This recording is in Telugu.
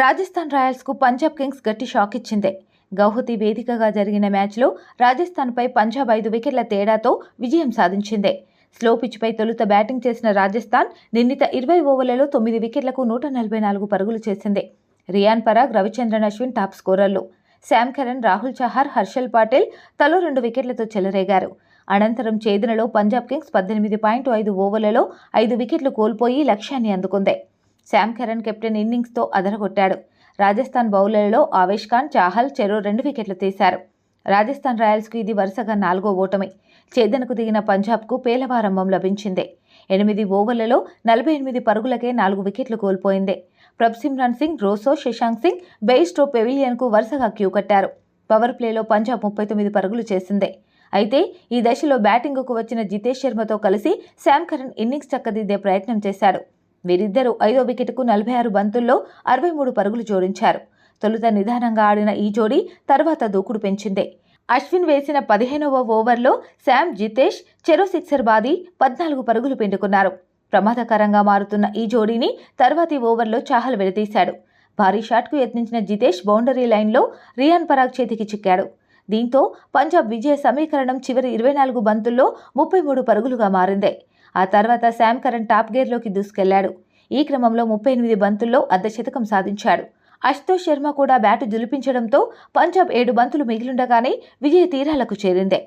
రాజస్థాన్ రాయల్స్కు పంజాబ్ కింగ్స్ గట్టి షాక్ ఇచ్చింది. గౌహతి వేదికగా జరిగిన మ్యాచ్లో రాజస్థాన్పై పంజాబ్ ఐదు వికెట్ల తేడాతో విజయం సాధించింది. స్లో పిచ్పై తొలుత బ్యాటింగ్ చేసిన రాజస్థాన్ నిర్ణీత ఇరవై ఓవర్లలో తొమ్మిది వికెట్లకు నూట నలభై నాలుగు పరుగులు చేసింది. రియాన్ పరాగ్ రవిచంద్రన్ అశ్విన్ టాప్ స్కోరర్లు. శామ్ కరణ్ రాహుల్ చహార్ హర్షల్ పాటిల్ తలో రెండు వికెట్లతో చెలరేగారు. అనంతరం ఛేదనలో పంజాబ్ కింగ్స్ పద్దెనిమిది పాయింట్ ఐదు ఓవర్లలో ఐదు వికెట్లు కోల్పోయి లక్ష్యాన్ని అందుకుంది. శామ్ కరణ్ కెప్టెన్ ఇన్నింగ్స్తో అదరగొట్టాడు. రాజస్థాన్ బౌలర్లలో ఆవేష్ ఖాన్ చాహల్ చెరో రెండు వికెట్లు తీశారు. రాజస్థాన్ రాయల్స్కు ఇది వరుసగా నాలుగో ఓటమి. చేదనకు దిగిన పంజాబ్కు పేలవారంభం లభించింది. ఎనిమిది ఓవర్లలో నలభై ఎనిమిది పరుగులకే నాలుగు వికెట్లు కోల్పోయింది. ప్రభ్సిమ్రాన్ సింగ్ రోసో శశాంక్ సింగ్ బెయిస్టో పెవిలియన్కు వరుసగా క్యూ కట్టారు. పవర్ ప్లేలో పంజాబ్ ముప్పై తొమ్మిది పరుగులు చేసింది. అయితే ఈ దశలో బ్యాటింగ్కు వచ్చిన జితేష్ శర్మతో కలిసి శామ్ కరణ్ ఇన్నింగ్స్ చక్కదిద్దే ప్రయత్నం చేశాడు. వీరిద్దరూ ఐదో వికెట్కు నలభై ఆరు బంతుల్లో అరవై మూడు పరుగులు జోడించారు. తొలుత నిదానంగా ఆడిన ఈ జోడీ తర్వాత దూకుడు పెంచింది. అశ్విన్ వేసిన పదిహేనవ ఓవర్లో శామ్ జితేష్ చెరో సిక్సర్ బాది పద్నాలుగు పరుగులు పిండుకున్నారు. ప్రమాదకరంగా మారుతున్న ఈ జోడీని తర్వాతి ఓవర్లో చాహల్ విడదీశాడు. భారీ షాట్కు యత్నించిన జితేష్ బౌండరీ లైన్లో రియాన్ పరాగ్ చేతికి చిక్కాడు. దీంతో పంజాబ్ విజయ సమీకరణం చివరి ఇరవై నాలుగు బంతుల్లో ముప్పై మూడు పరుగులుగా మారింది. ఆ తర్వాత శామ్ కరణ్ టాప్ గేర్లోకి దూసుకెళ్ళాడు. ఈ క్రమంలో ముప్పై ఎనిమిది బంతుల్లో అర్ధశతకం సాధించాడు. అశుతోష్ శర్మ కూడా బ్యాటు జులిపించడంతో పంజాబ్ ఏడు బంతులు మిగిలుండగానే విజయ తీరాలకు చేరిందే.